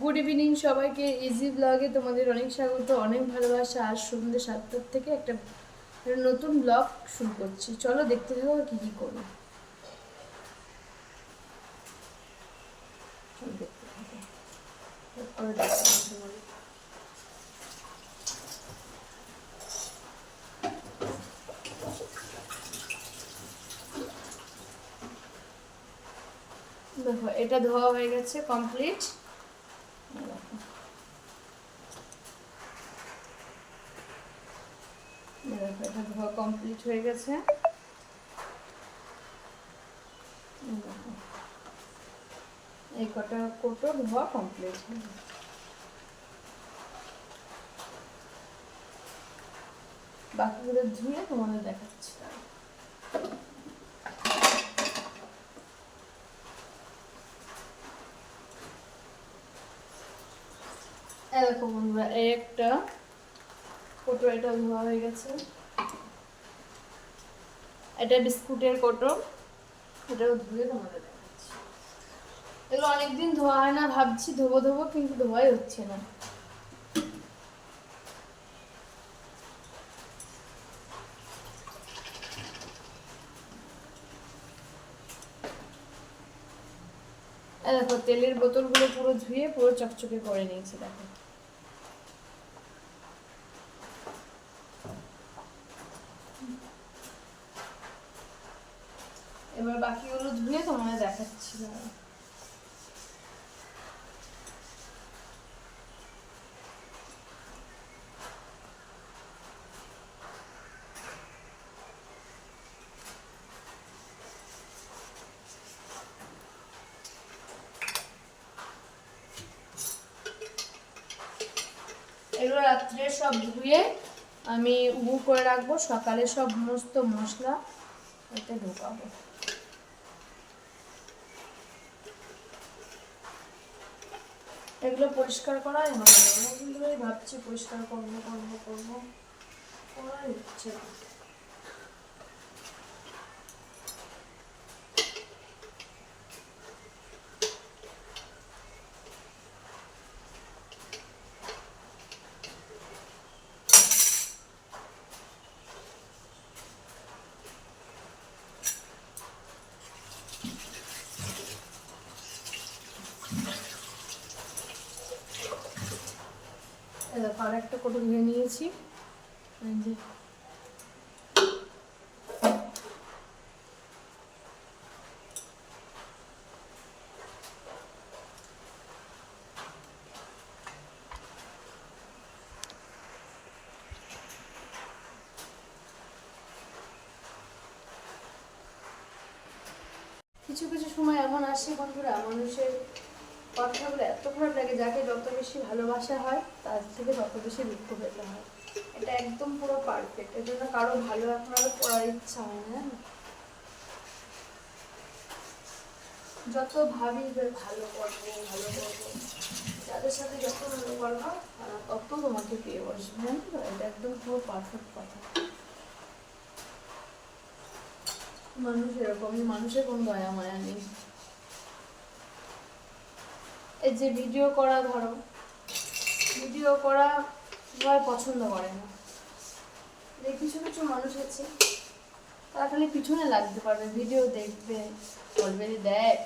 Good evening সবাইকে easy ব্লগে তোমাদের অনেক স্বাগত, অনেক ভালোবাসা, আর সন্ধ্যে সাতটার থেকে একটা নতুন ব্লগ শুরু করছি চলো দেখতে থাকো কি কি করি চলো দেখতে থাকো। তারপরে দেখাবো তোমাদের। দেখো, এটা ধোয়া হয়ে গেছে কমপ্লিট দেখো এটা ধোয়া কমপ্লিট হয়ে গেছে। এই কটা কোটো ধোয়া কমপ্লিট বাকিগুলো ধুয়ে তোমাদের দেখাচ্ছি দেখো বন্ধুরা, এই একটা কোটো, এটা ধোয়া হয়ে গেছে। এটা বিস্কুটের কোটো। এটাও ধুয়ে তোমাদের দেখাচ্ছি। এগুলো অনেকদিন ধোয়া হয় না, ভাবছি ধোবো ধোবো, কিন্তু ধোয়াই হচ্ছে না। দেখো, তেলের বোতলগুলো পুরো ধুয়ে পুরো চকচকে করে নিয়েছি, দেখো এবার বাকিগুলো ধুয়ে তোমাদের দেখাচ্ছি। এগুলো রাত্রে সব ধুয়ে আমি উবু করে রাখব সকালে সব সমস্ত মশলা এতে ঢোকাবো এগুলো পরিষ্কার করা আমার অনেকগুলোই ভাবছি পরিষ্কার করব করব করব করাই হচ্ছে না। এই আর একটা কোটো ধুয়ে নিয়েছি। কিছু কিছু সময় এমন আসে বন্ধুরা, মানুষের কথাগুলো এত খারাপ লাগে যাকে যত বেশি ভালোবাসা হয় তার থেকে তত বেশি দুঃখ পেতে হয়। এটা একদম পুরো পারফেক্ট এর জন্য কারও ভালো এখন আর পড়ার ইচ্ছা হয় না। যত ভাবি যে ভালো করব ভালো করব, যাদের সাথে যত ভালো করব, তারা তত তোমাকে পেয়ে বসবে তো এটা একদম পুরো পারফেক্ট কথা। মানুষ এরকমই, মানুষের কোনো দয়া মায়া নেই। এই যে ভিডিও করা, ধরো ভিডিও করা সবাই পছন্দ করে না। কিছু কিছু মানুষ আছে, তারা খালি পিছনে লাগতে পারবে ভিডিও দেখবে, বলবে যে দেখ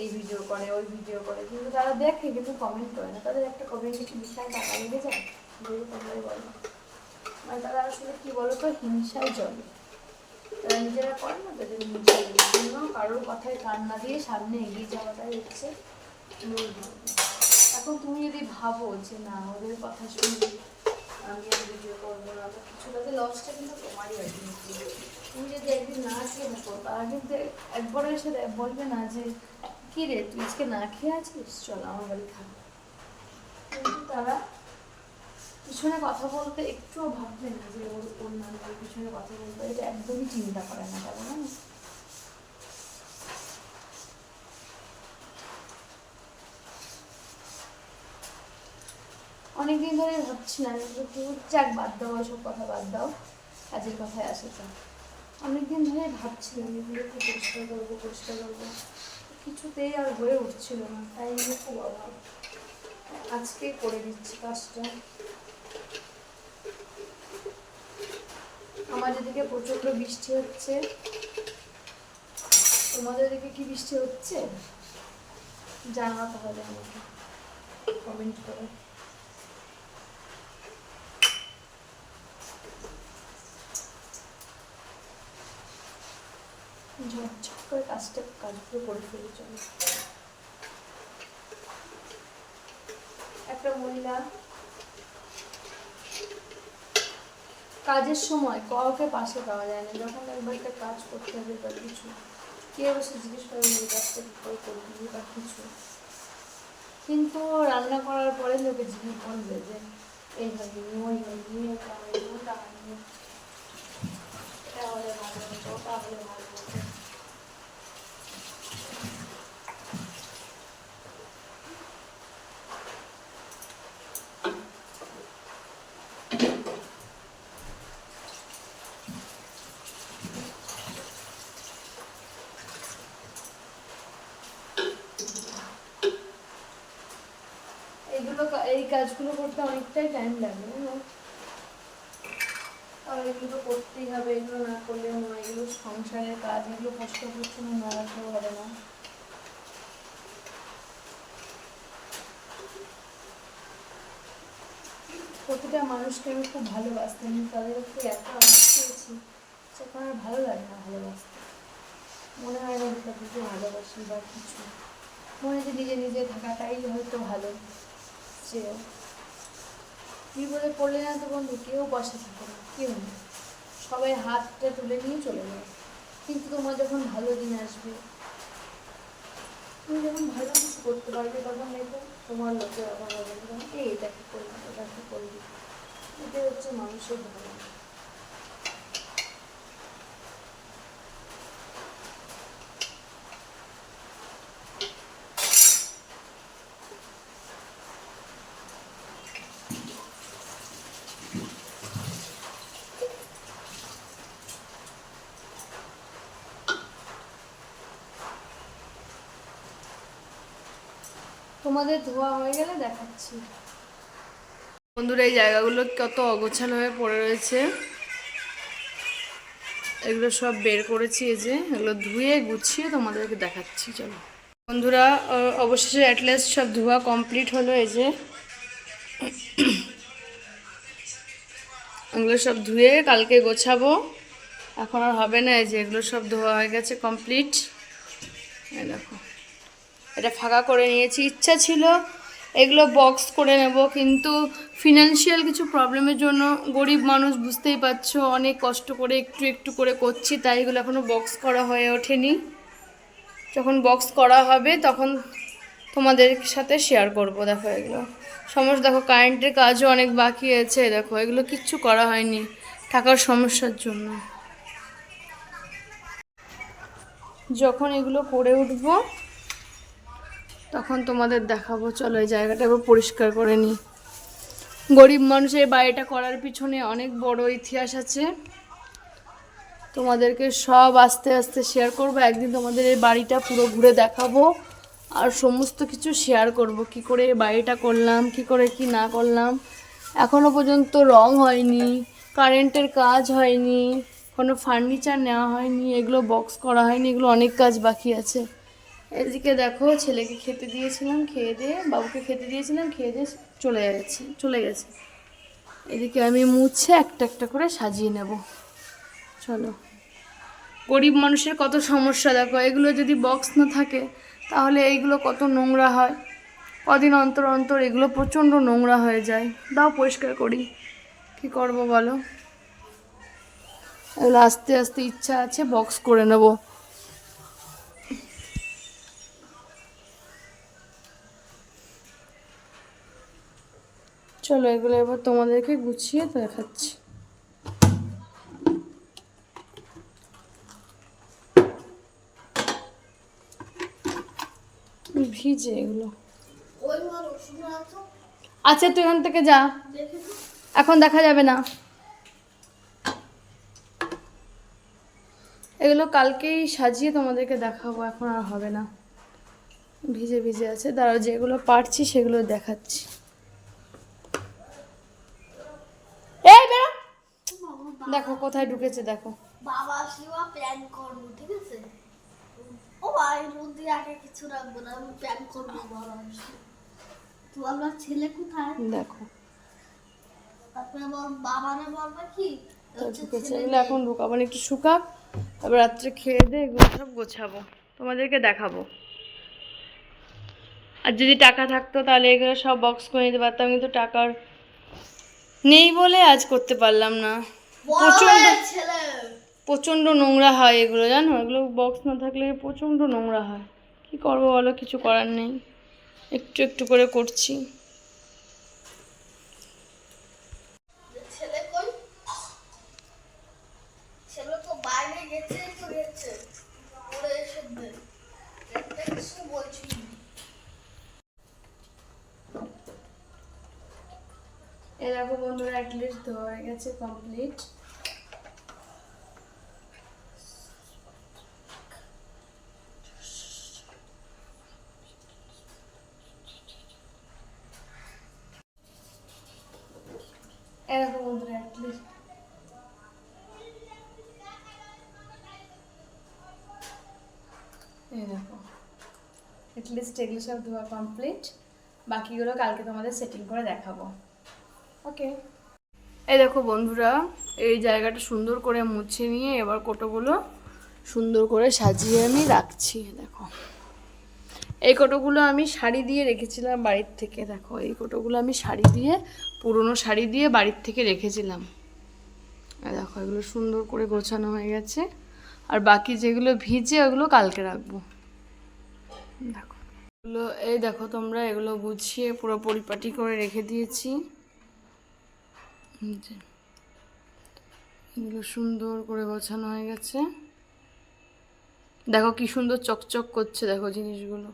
এই ভিডিও করে, ওই ভিডিও করে। কিন্তু তারা দেখে কিন্তু কমেন্ট করে না, তাদের একটা কমেন্টে কি বিশাল টাকা লেগে যায়? বলব তোমরাই বলো। মানে তারা আসলে কি বলতো, হিংসায় চলে। তারা নিজেরা করে না, তাদের নিজের জন্য। কারোর কথায় কান না দিয়ে সামনে এগিয়ে যাওয়াটাই হচ্ছে মূল। এখন তুমি যদি ভাবো যে না, ওদের কথা শুনে আমি আর ভিডিও করব না বা কিছু তাতে লসটা কিন্তু তোমারই কি তুমি যদি একদিন না খেয়ে থাকো তারা কিন্তু একবার এসে বলবে না যে, কি রে, তুই আজকে না খেয়ে আছিস? চল, আমার বাড়ি থাক। কিন্তু তারা পিছনে কথা বলতে একটুও ভাববে না যে, ওর ওর নামের পিছনে কথা বলবে এটা একদমই চিন্তা করে না তারা, জানো? অনেকদিন ধরে ভাবছিলাম যাক, বাদ দাও, ওসব কথা বাদ দাও, কাজের কথায় আসে তো। অনেকদিন ধরে ভাবছিলাম এগুলো একটু পরিষ্কার করব পরিষ্কার করব। কিছুতেই আর হয়ে উঠছিল না, তাই নিয়ে খুব অভাব আজকে করে দিচ্ছি কাজটা। আমাদের দিকে প্রচণ্ড বৃষ্টি হচ্ছে। তোমাদের দিকে কি বৃষ্টি হচ্ছে? জানা তাহলে আমাকে কমেন্ট করে। করে কাজটা কাজগুলো করে ফেলি একটা মহিলা কাজের সময় কাউকে পাশে পাওয়া যায় না যখন একবার একটা কাজ করতে হবে বা কিছু কে বসে জিজ্ঞেস করে এই কাজটা কি করে করবি বা কিছু কিন্তু রান্না করার পরে লোকে জিজ্ঞেস করবে যে এই হয়নি ওই হয়নি এটা হয়নি ওটা হয়নি এটা হলে ভালো হতো ওটা হলে ভালো হতো এগুলো কা- এই কাজগুলো করতে অনেকটাই টাইম লাগে? আর এগুলো করতেই হবে, এগুলো না করলে না এগুলো সংসারের কাজ, এগুলো কষ্ট করতে না রাখলেও হবে না। প্রতিটা মানুষকে আমি খুব ভালোবাসতাম আমি তাদের উপরে এত আঘাত পেয়েছি সেখানে আর ভালো লাগে না ভালোবাসতে। মনে হয় না যে তাদেরকে ভালোবাসি বা কিছু। মনে হয় যে নিজে নিজে থাকাটাই হয়তো ভালো। যে বিপদে পড়লে না তো বন্ধু, কেউ পাশে থাকে না, কেউ না সবাই হাতটা তুলে নিয়ে চলে যায়। কিন্তু তোমার যখন ভালো দিন আসবে, তুমি যখন ভালো কিছু করতে পারবে তখন দেখো তোমার লোকের আবার হবে না এই এটা কি করবে ওটা কি করবে এটাই হচ্ছে মানুষের ভালো তোমাদের ধোয়া হয়ে গেলে দেখাচ্ছি। বন্ধুরা, এই জায়গাগুলো কত অগোছালো হয়ে পড়ে রয়েছে। এগুলো সব বের করেছি, এই যে এগুলো ধুয়ে গুছিয়ে তোমাদেরকে দেখাচ্ছি, চলো। বন্ধুরা অবশেষে অ্যাটলাস্ট সব ধোয়া কমপ্লিট হলো, এই যে। এগুলো সব ধুয়ে কালকে গোছাবো। এখন আর হবে না, এই যে এগুলো সব ধোয়া হয়ে গেছে কমপ্লিট দেখো। এটা ফাঁকা করে নিয়েছি। ইচ্ছা ছিল এগুলো বক্স করে নেব, কিন্তু ফিনান্সিয়াল কিছু প্রবলেমের জন্য গরিব মানুষ বুঝতেই পারছ, অনেক কষ্ট করে একটু একটু করে করছি, তাই এগুলো এখনও বক্স করা হয়ে ওঠেনি। যখন বক্স করা হবে তখন তোমাদের সাথে শেয়ার করব, দেখো এগুলো। সমস্ত দেখো কারেন্টের কাজও অনেক বাকি আছে, দেখো এগুলো কিচ্ছু করা হয়নি টাকার সমস্যার জন্য। যখন এগুলো করে উঠবো তখন তোমাদের দেখাবো, চলো এই জায়গাটা এবার পরিষ্কার করে নিই। গরিব মানুষের বাড়িটা করার পিছনে অনেক বড় ইতিহাস আছে। তোমাদেরকে সব আস্তে আস্তে শেয়ার করব, একদিন তোমাদের এই বাড়িটা পুরো ঘুরে দেখাবো। আর সমস্ত কিছু শেয়ার করব, কি করে এই বাড়িটা করলাম, কি করে কি না করলাম। এখনও পর্যন্ত রং হয়নি কারেন্টের কাজ হয়নি, কোনো ফার্নিচার নেওয়া হয়নি, এগুলো বক্স করা হয়নি, এগুলো অনেক কাজ বাকি আছে। এদিকে দেখো, ছেলেকে খেতে দিয়েছিলাম, খেয়ে দিয়ে, বাবুকে খেতে দিয়েছিলাম, খেয়ে দিয়ে চলে গেছে চলে গেছে। এদিকে আমি মুছে একটা একটা করে সাজিয়ে নেব। চলো। গরিব মানুষের কত সমস্যা, দেখো, এগুলো যদি বক্স না থাকে, তাহলে এইগুলো কত নোংরা হয়। কদিন অন্তর অন্তর এগুলো প্রচণ্ড নোংরা হয়ে যায়। দাও পরিষ্কার করি। কি করব বলো? এগুলো আস্তে আস্তে ইচ্ছা আছে বক্স করে নেব। চলো এগুলো এবার তোমাদেরকে গুছিয়ে দেখাচ্ছি। ভিজে এগুলো। আচ্ছা তুই এখান থেকে যা। এখন দেখা যাবে না। এগুলো কালকেই সাজিয়ে তোমাদেরকে দেখাবো, এখন আর হবে না। ভিজে ভিজে আছে। দাঁড়াও, যেগুলো পারছি সেগুলো দেখাচ্ছি এই বেরো দেখো কোথায় ঢুকেছে দেখো। বাবা আসলেও প্ল্যান করব ঠিক আছে? ও ভাই রোদে আগে কিছু রাখব না আমি প্ল্যান করব বাবা। তো আমার ছেলে কোথায়? দেখো। তারপরে আমার বাবারা বলবে কি? ঢুকেছে? এগুলো এখন ঢুকাবো একটু শুকাক তারপর রাত্রে খেয়ে দিয়ে এগুলো সব গোছাবো। তোমাদেরকে দেখাবো। আর যদি টাকা থাকতো তাহলে এগুলো সব বক্স করে নিতে পারতাম কিন্তু টাকার নেই বলে আজ করতে পারলাম না। বড় প্রচণ্ড প্রচণ্ড নোংরা হয় এগুলো জানো? এগুলো বক্স না থাকলে প্রচণ্ড নোংরা হয়। কি করব বলো? কিছু করার নেই। একটু একটু করে করছি ছেলে কই ছেলে তো বাইরে গেছে তো গেছে পরে এসে দে একটা কিছু বলছি দেখো বন্ধুরা অ্যাটলিস্ট ধোয়া হয়ে গেছে কমপ্লিট বন্ধুরা অ্যাটলিস্ট এগুলো সব ধোয়া কমপ্লিট বাকিগুলো কালকে তোমাদের সেটিং করে দেখাবো। ওকে এই দেখো বন্ধুরা, এই জায়গাটা সুন্দর করে মুছে নিয়ে এবার কোটোগুলো সুন্দর করে সাজিয়ে আমি রাখছি দেখো। এই কোটোগুলো আমি শাড়ি দিয়ে রেখেছিলাম বাড়ির থেকে, দেখো, এই কোটোগুলো আমি শাড়ি দিয়ে, পুরনো শাড়ি দিয়ে বাড়ির থেকে রেখেছিলাম। দেখো, এগুলো সুন্দর করে গোছানো হয়ে গেছে। আর বাকি যেগুলো ভিজে, ওগুলো কালকে রাখব। দেখো। এগুলো, এই দেখো তোমরা, এগুলো গুছিয়ে পুরো পরিপাটি করে রেখে দিয়েছি। এগুলো সুন্দর করে গোছানো হয়ে গেছে। দেখো কি সুন্দর চকচক করছে দেখো জিনিসগুলো।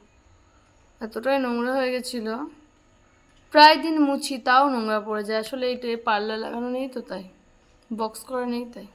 এতটাই নোংরা হয়ে গেছিল। প্রায় দিন মুছি, তাও নোংরা পড়ে যায়। আসলে এইটা পার্লার লাগানো নেই তো তাই। বক্স করা নেই তাই।